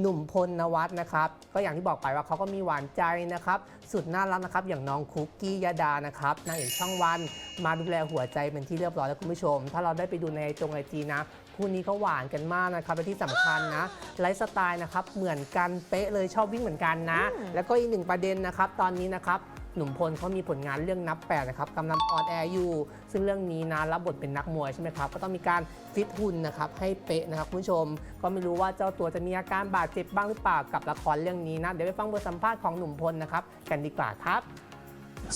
หนุ่มพลนวัฒน์นะครับ ก็อย่างที่บอกไปว่าเขาก็มีหวานใจนะครับ สุดน่ารักนะครับ อย่างน้องคุกกี้ยาดานะครับนางเอกช่องวันมาดูแลหัวใจเป็นที่เรียบร้อยแล้วคุณผู้ชม ถ้าเราได้ไปดูในจงไอจีนะคู่นี้ก็หวานกันมากนะครับและที่สำคัญนะไลฟ์สไตล์นะครับเหมือนกันเป๊ะเลยชอบวิ่งเหมือนกันนะ แล้วก็อีกหนึ่งประเด็นนะครับ ตอนนี้นะครับ หนุ่มพลเขามีผลงานเรื่องนับแปดนะครับกำลังออนแอร์อยู่ ซึ่งเรื่องนี้นะรับบทเป็นนักมวยใช่ไหมครับ ก็ต้องมีการฟิตหุ่นนะครับให้เป๊ะนะครับคุณผู้ชม ก็ไม่รู้ว่าเจ้าตัวจะมีอาการบาดเจ็บบ้างหรือเปล่ากับละครเรื่องนี้นะ เดี๋ยวไปฟังบทสัมภาษณ์ของหนุ่มพลนะครับกันดีกว่าครับ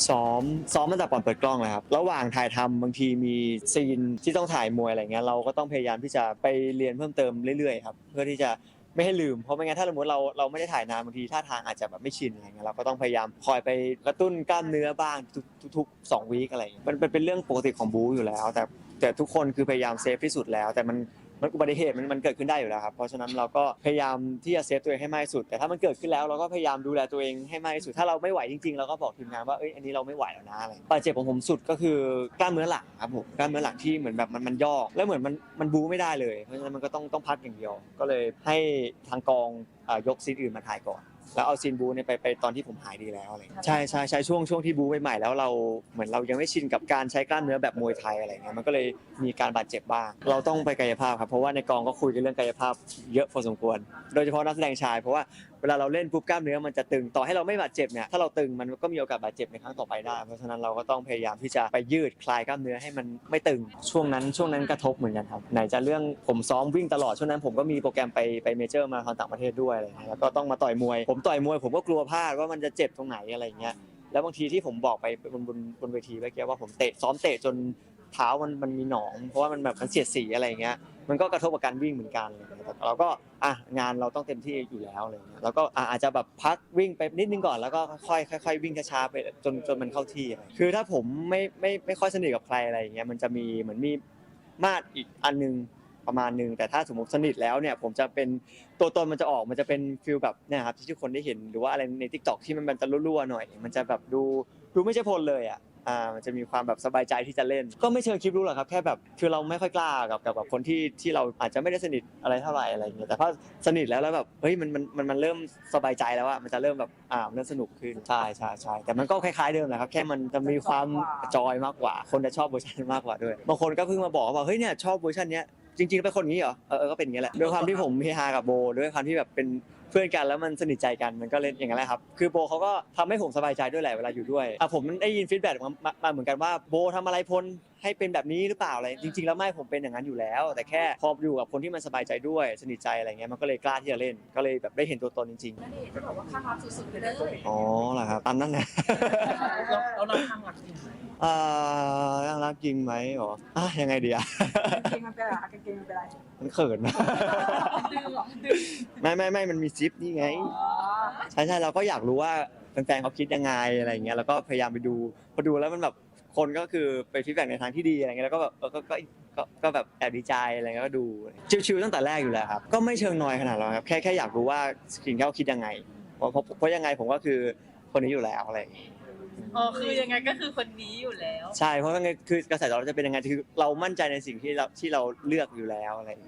ซ้อมซ้อมตั้งแต่ก่อนเปิดกล้องเลยครับระหว่างถ่ายทำบางทีมีซีนที่ต้องถ่ายมวยอะไรเงี้ยเราก็ต้องพยายามที่จะไปเรียนเพิ่มเติมเรื่อยๆครับเพื่อที่จะ ไม่ให้ลืม เพราะไม่งั้นถ้าสมมติเราเราไม่ได้ถ่ายนานบางทีท่าทางอาจจะแบบไม่ชินอะไรเงี้ยเราก็ต้องพยายามคอยไปกระตุ้นกล้ามเนื้อบ้างทุกๆสองวีคอะไรเงี้ยมันเป็นเป็นเรื่องปกติของบู๊อยู่แล้ว แต่แต่ทุกคนคือพยายามเซฟที่สุดแล้ว แต่มัน มันอุบัติเหตุมันมันเกิดขึ้นได้อยู่แล้วครับเพราะฉะนั้นเราก็พยายามที่จะเซฟตัวเองให้มากที่สุด แต่ถ้ามันเกิดขึ้นแล้วเราก็พยายามดูแลตัวเองให้มากที่สุดถ้าเราไม่ไหวจริงๆเราก็บอกทีมงานว่าเอ้ยอันนี้เราไม่ไหวแล้วนะอะไรบาดเจ็บของผมสุดก็คือกล้ามเนื้อหลังครับผมกล้ามเนื้อหลังที่เหมือนแบบมันมันย่อแล้วเหมือนมันมันบูไม่ได้เลย เพราะฉะนั้นมันก็ต้องต้องพักอย่างเดียว ก็เลยให้ทางกองอ่ายกซีนอื่นมาถ่ายก่อน แล้วเอาซีนบูเนี่ยไปไปตอนที่ผมหายดีแล้วอะไรอย่างเงี้ยใช่ใช่ใช่ช่วงช่วงที่บูใหม่ๆแล้วเราเหมือนเรายังไม่ชินกับการใช้กล้ามเนื้อแบบมวยไทยอะไรเงี้ยมันก็เลยมีการบาดเจ็บบ้าง เราต้องไปกายภาพครับเพราะว่าในกองก็คุยกันเรื่องกายภาพเยอะพอสมควร โดยเฉพาะนักแสดงชายเพราะว่าเวลาเราเล่นปุ๊บกล้ามเนื้อมันจะตึงต่อให้เราไม่บาดเจ็บเนี่ยถ้าเราตึงมันก็มีโอกาสบาดเจ็บในครั้งต่อไปได้ เพราะฉะนั้นเราก็ต้องพยายามที่จะไปยืดคลายกล้ามเนื้อให้มันไม่ตึงช่วงนั้นช่วงนั้นกระทบเหมือนกันครับไหนจะเรื่องผมซ้อมวิ่งตลอดช่วงนั้นผมก็มีโปรแกรมไปไปเมเจอร์มาราธอนต่างประเทศด้วยอะไรเงี้ยแล้วก็ต้องมาต่อยมวย ผมต่อยมวยผมก็กลัวพลาดว่ามันจะเจ็บตรงไหนอะไรเงี้ยแล้วบางทีที่ผมบอกไปบนบนบนเวทีเมื่อกี้ว่าผมเตะซ้อมเตะจน เท้ามันมันมีหนอง เพราะว่ามันแบบมันเสียดสีอะไรเงี้ยมันก็กระทบกับการวิ่งเหมือนกันอะไรเงี้ยแต่เราก็อะงานเราต้องเต็มที่อยู่แล้วอะไรเงี้ยแล้วก็อะอาจจะแบบพักวิ่งไปนิดนึงก่อนแล้วก็ค่อยๆค่อยๆวิ่งช้าๆไปจนจนมันเข้าที่อะไรคือถ้าผมไม่ไม่ไม่ค่อยสนิทกับใครอะไรอย่างเงี้ยมันจะมีเหมือนมีมาดอีกอันนึงประมาณนึงแต่ถ้าสมมติสนิทแล้วเนี่ยผมจะเป็นตัวตนมันจะออกมันจะเป็นฟิลแบบเนี่ยครับที่ทุกคนได้เห็นหรือว่าอะไรในทิกตอกที่มันมันจะรั่วๆหน่อย มันจะแบบดูดูไม่ใช่พลเลยอะ อ่ามันจะมีความแบบสบายใจที่จะเล่น ก็ไม่เชิงคลิปรู้หรอกครับแค่แบบคือเราไม่ค่อยกล้ากับกับกับคนที่ที่เราอาจจะไม่ได้สนิทอะไรเท่าไหร่อะไรอย่างเงี้ยแต่พอสนิทแล้วแล้วแบบเฮ้ยมันมันมันมันเริ่มสบายใจแล้วอะมันจะเริ่มแบบอ่ามันเริ่มสนุกขึ้นใช่ใช่ใช่แต่มันก็คล้ายๆเดิมแหละครับแค่มันจะมีความจอยมากกว่า คนจะชอบเวอร์ชันมากกว่าด้วยบางคนก็เพิ่งมาบอกว่าเฮ้ยเนี่ยชอบเวอร์ชันเนี้ยจริงๆเป็นคนอย่างนี้เหรอเออเออก็เป็นอย่างนี้แหละด้วยความที่ผมเฮฮากับโบด้วยความที่แบบเป็น เพื่อนกันแล้วมันสนิทใจกันมันก็เล่นอย่างนั้นแหละครับ คือโบเขาก็ทำให้ผมสบายใจด้วยแหละเวลาอยู่ด้วยอะผมได้ยินฟีดแบ็กมามามาเหมือนกันว่าโบทำอะไรพลให้เป็นแบบนี้หรือเปล่าอะไรจริง ๆ แล้วไม่ผมเป็นอย่างนั้นอยู่แล้ว แต่แค่พออยู่กับคนที่มันสบายใจด้วย สนิทใจอะไรเงี้ยมันก็เลยกล้าที่จะเล่น ก็เลยแบบได้เห็นตัวตนจริง ณเดชน์จะบอกว่าข้างรักสุดๆไปเลย ๆอ๋อเหรอครับอันนั้นนะเราเราเราทางหลักจริงไหมอ่ายังรักจริงไหมอ๋ออะยังไงดีอะ กางเกงมันเป็นอะไรกางเกงมันเป็นอะไร มันเขินนะดึงเหรอดึงไม่ไม่ไม่มันมีซิปนี่ไง อ๋อใช่ใช่เราก็อยากรู้ว่าแฟนๆเขาคิดยังไงอะไรอย่างเงี้ยแล้วก็พยายามไปดูพอดูแล้วมันแบบคนก็คือไปฟีดแบ็กในทางที่ดีอะไรเงี้ยแล้วก็แบบเออก็ก็ก็ก็แบบแอบดีใจอะไรเงี้ยก็ดูชิวๆตั้งแต่แรกอยู่แล้วครับก็ไม่เชิงนอยขนาดนั้นครับแค่แค่อยากรู้ว่าสิ่งที่เขาคิดยังไงเพราะเพราะเพราะยังไงผมก็คือคนนี้อยู่แล้วอะไรอย่างเงี้ย อ๋อคือยังไงก็คือคนนี้อยู่แล้วใช่เพราะยังไงคือกระแสตอบรับจะเป็นยังไงคือเรามั่นใจในสิ่งที่เราที่เราเลือกอยู่แล้วอะไรอย่างเงี้ย